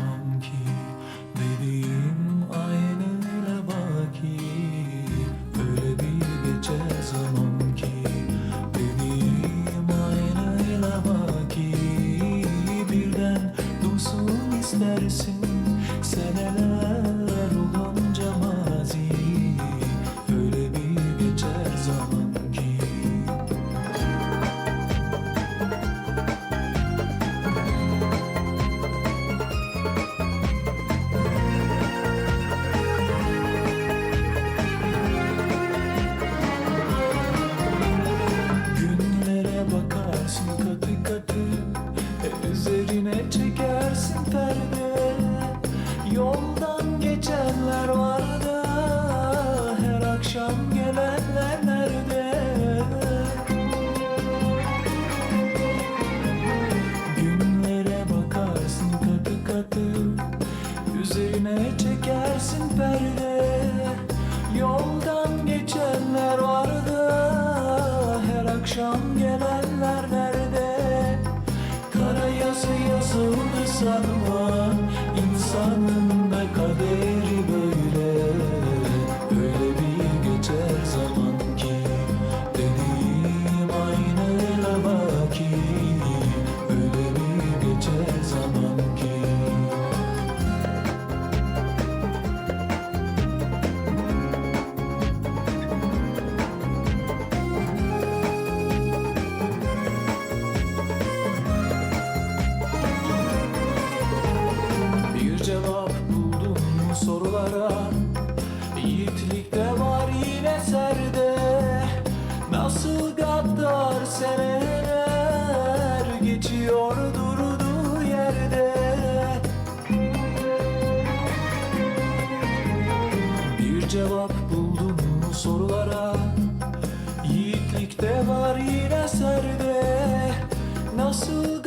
anlatamam ki Dediğim aynı baki. Öyle bir gece zaman and better. Sorulara Yiğitlik de var yine serde. Nasıl gaddar seneler Geçiyor durduğu yerde. Bir cevap buldum sorulara. Yiğitlik de var yine serde. Nasıl